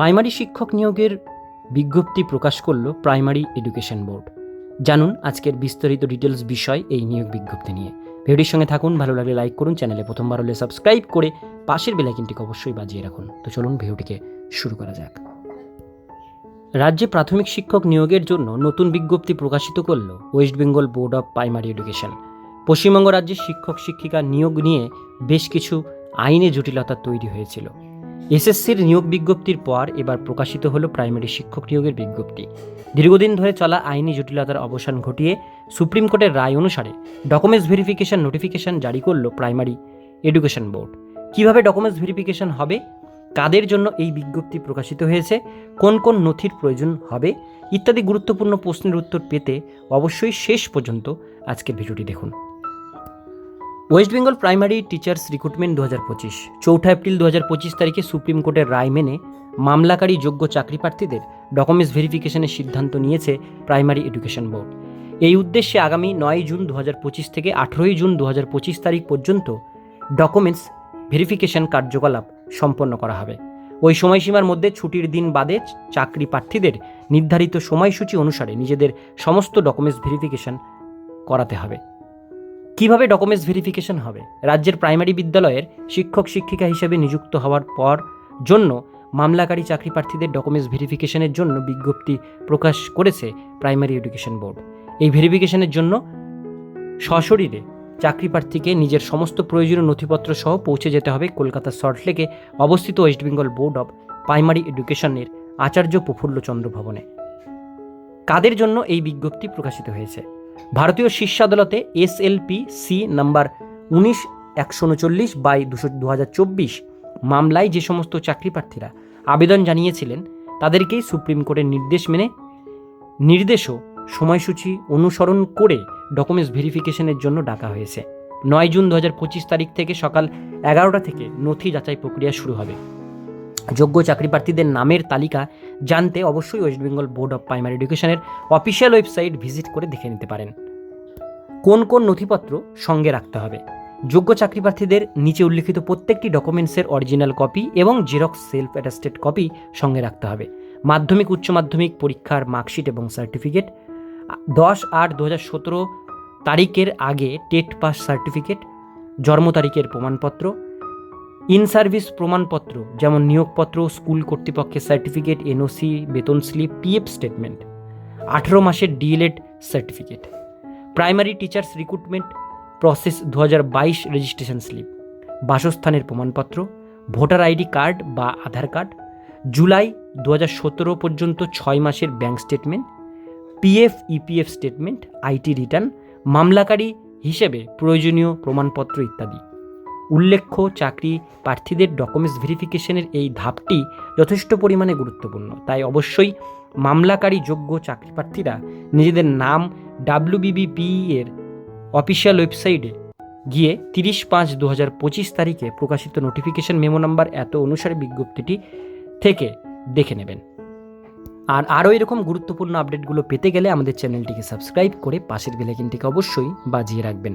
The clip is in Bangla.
প্রাইমারি শিক্ষক নিয়োগের বিজ্ঞপ্তি প্রকাশ করল প্রাইমারি এডুকেশন বোর্ড। জানুন আজকের বিস্তারিত ডিটেলস বিষয় এই নিয়োগ বিজ্ঞপ্তি নিয়ে। ভিডিওর সঙ্গে থাকুন, ভালো লাগলে লাইক করুন, চ্যানেলে প্রথমবার হলে সাবস্ক্রাইব করে পাশের বেলাইকিনটিকে অবশ্যই বাজিয়ে রাখুন। তো চলুন ভিডিওটিকে শুরু করা যাক। রাজ্যে প্রাথমিক শিক্ষক নিয়োগের জন্য নতুন বিজ্ঞপ্তি প্রকাশিত করল West Bengal board of primary education. Paschimbanga রাজ্যের শিক্ষক শিক্ষিকা নিয়োগ নিয়ে বেশ কিছু আইনে জটিলতা তৈরি হয়েছিল। এসএসসির নিয়োগ বিজ্ঞপ্তির পর এবার প্রকাশিত হলো প্রাইমারি শিক্ষক নিয়োগের বিজ্ঞপ্তি। দীর্ঘদিন ধরে চলা আইনি জটিলতার অবসান ঘটিয়ে সুপ্রিম কোর্টের রায় অনুসারে ডকুমেন্টস ভেরিফিকেশন নোটিফিকেশন জারি করল প্রাইমারি এডুকেশন বোর্ড। কীভাবে ডকুমেন্টস ভেরিফিকেশন হবে? কাদের জন্য এই বিজ্ঞপ্তি প্রকাশিত হয়েছে? কোন কোন নথির প্রয়োজন হবে? ইত্যাদি গুরুত্বপূর্ণ প্রশ্নের উত্তর পেতে অবশ্যই শেষ পর্যন্ত আজকের ভিডিওটি দেখুন। West Bengal primary teachers recruitment দু হাজার পঁচিশ। চৌঠা এপ্রিল দু হাজার পঁচিশ তারিখে সুপ্রিম কোর্টের রায় মেনে মামলাকারী যোগ্য চাকরি প্রার্থীদের ডকুমেন্টস ভেরিফিকেশনের সিদ্ধান্ত নিয়েছে প্রাইমারি এডুকেশন বোর্ড এই উদ্দেশ্যে আগামী নয় জুন দু হাজার পঁচিশ থেকে আঠেরোই জুন দু হাজার পঁচিশ তারিখ পর্যন্ত ডকুমেন্টস ভেরিফিকেশন কার্যকলাপ সম্পন্ন করা হবে। ওই সময়সীমার মধ্যে ছুটির দিন বাদে চাকরি প্রার্থীদের নির্ধারিত সময়সূচি অনুসারে নিজেদের সমস্ত ডকুমেন্টস ভেরিফিকেশন করাতে হবে। কীভাবে ডকুমেন্টস ভেরিফিকেশন হবে? রাজ্যের প্রাইমারি বিদ্যালয়ের শিক্ষক শিক্ষিকা হিসেবে নিযুক্ত হওয়ার পর জন্য মামলাকারী চাকরি প্রার্থীদের ডকুমেন্টস ভেরিফিকেশনের জন্য বিজ্ঞপ্তি প্রকাশ করেছে প্রাইমারি এডুকেশন বোর্ড এই ভেরিফিকেশনের জন্য সশরীরে চাকরি প্রার্থীকে নিজের সমস্ত প্রয়োজনীয় নথিপত্র সহ পৌঁছে যেতে হবে কলকাতার সল্টলেকে অবস্থিত West Bengal board of primary এডুকেশনের আচার্য প্রফুল্লচন্দ্র ভবনে। কাদের জন্য এই বিজ্ঞপ্তি প্রকাশিত হয়েছে? ভারতীয় শীর্ষ আদালতে এসএলপি সি নাম্বার উনিশ একশো উনচল্লিশ বাই দুশো দু হাজার চব্বিশ মামলায় যে সমস্ত চাকরি প্রার্থীরা আবেদন জানিয়েছিলেন, তাদেরকেই সুপ্রিম কোর্টের নির্দেশ মেনে নির্দেশও সময়সূচি অনুসরণ করে ডকুমেন্টস ভেরিফিকেশনের জন্য ডাকা হয়েছে। নয় জুন দু হাজার পঁচিশ তারিখ থেকে সকাল এগারোটা থেকে নথি যাচাই প্রক্রিয়া শুরু হবে। যোগ্য চাকরি প্রার্থীদের নামের তালিকা জানতে অবশ্যই West Bengal board of primary এডুকেশনের অফিসিয়াল ওয়েবসাইট ভিজিট করে দেখে নিতে পারেন। কোন কোন নথিপত্র সঙ্গে রাখতে হবে? যোগ্য চাকরি প্রার্থীদের নিচে উল্লিখিত প্রত্যেকটি ডকুমেন্টসের অরিজিনাল কপি এবং জেরক্স সেলফ অ্যাটাস্টেড কপি সঙ্গে রাখতে হবে। মাধ্যমিক, উচ্চ মাধ্যমিক, পরীক্ষার মার্কশিট এবং সার্টিফিকেট। দশ আট দু হাজার সতেরো তারিখের আগে টেট পাস সার্টিফিকেট। জন্ম তারিখের প্রমাণপত্র। ইন সার্ভিস প্রমাণপত্র, যেমন নিয়োগপত্র, স্কুল কর্তৃপক্ষের সার্টিফিকেট এনওসি বেতন স্লিপ পিএফ স্টেটমেন্ট আঠেরো মাসের DElEd certificate primary teachers recruitment process দু বাইশ রেজিস্ট্রেশন স্লিপ বাসস্থানের প্রমাণপত্র ভোটার আইডি কার্ড বা আধার কার্ড জুলাই দু হাজার সতেরো পর্যন্ত ছয় মাসের bank statement PF EPF statement IT return মামলাকারী হিসেবে প্রয়োজনীয় প্রমাণপত্র ইত্যাদি। উল্লেখ্য চাকরি প্রার্থীদের ডকুমেন্টস ভেরিফিকেশনের এই ধাপটি যথেষ্ট পরিমাণে গুরুত্বপূর্ণ। তাই অবশ্যই মামলাকারী যোগ্য চাকরি প্রার্থীরা নিজেদের নাম ডাব্লিউবিবিপি এর অফিসিয়াল ওয়েবসাইটে গিয়ে তিরিশ পাঁচ দু হাজার পঁচিশ তারিখে প্রকাশিত নোটিফিকেশন মেমো নাম্বার এত অনুসারে বিজ্ঞপ্তিটি থেকে দেখে নেবেন। আর আরও এরকম গুরুত্বপূর্ণ আপডেটগুলো পেতে গেলে আমাদের চ্যানেলটিকে সাবস্ক্রাইব করে পাশের বেলাইকিনটিকে অবশ্যই বাজিয়ে রাখবেন।